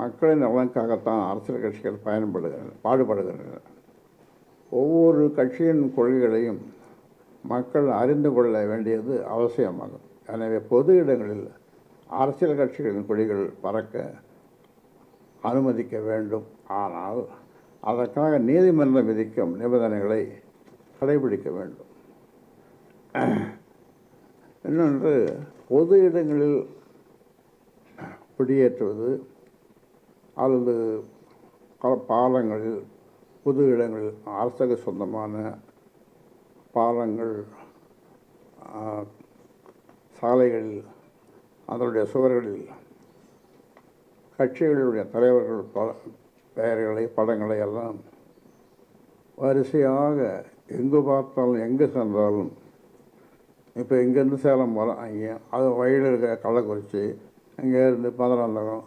மக்களின் நலனுக்காகத்தான் அரசியல் கட்சிகள் பயன்படுகிறது பாடுபடுகின்றன ஒவ்வொரு கட்சியின் கொள்கைகளையும் மக்கள் அறிந்து கொள்ள வேண்டியது அவசியமாகும். எனவே பொது இடங்களில் அரசியல் கட்சிகளின் கொடிகள் பறக்க அனுமதிக்க வேண்டும். ஆனால் அதற்காக நீதிமன்றம் விதிக்கும் நிபந்தனைகளை கடைபிடிக்க வேண்டும். இன்னொன்று பொது இடங்களில் குடியேற்றுவது அல்லது பல பாலங்கள் பொது இடங்கள் அரசுக்கு சொந்தமான பாலங்கள் சாலைகளில் அதனுடைய சுவர்களில் கட்சிகளுடைய தலைவர்கள் ப பெயர்களை படங்களை எல்லாம் வரிசையாக எங்கு பார்த்தாலும் எங்கே சென்றாலும் இப்போ இங்கேருந்து சேலம் போகிறோம் அங்கே அது வழியில் இருக்கிற கள்ளக்குறிச்சி இங்கேருந்து பதினாந்தகம்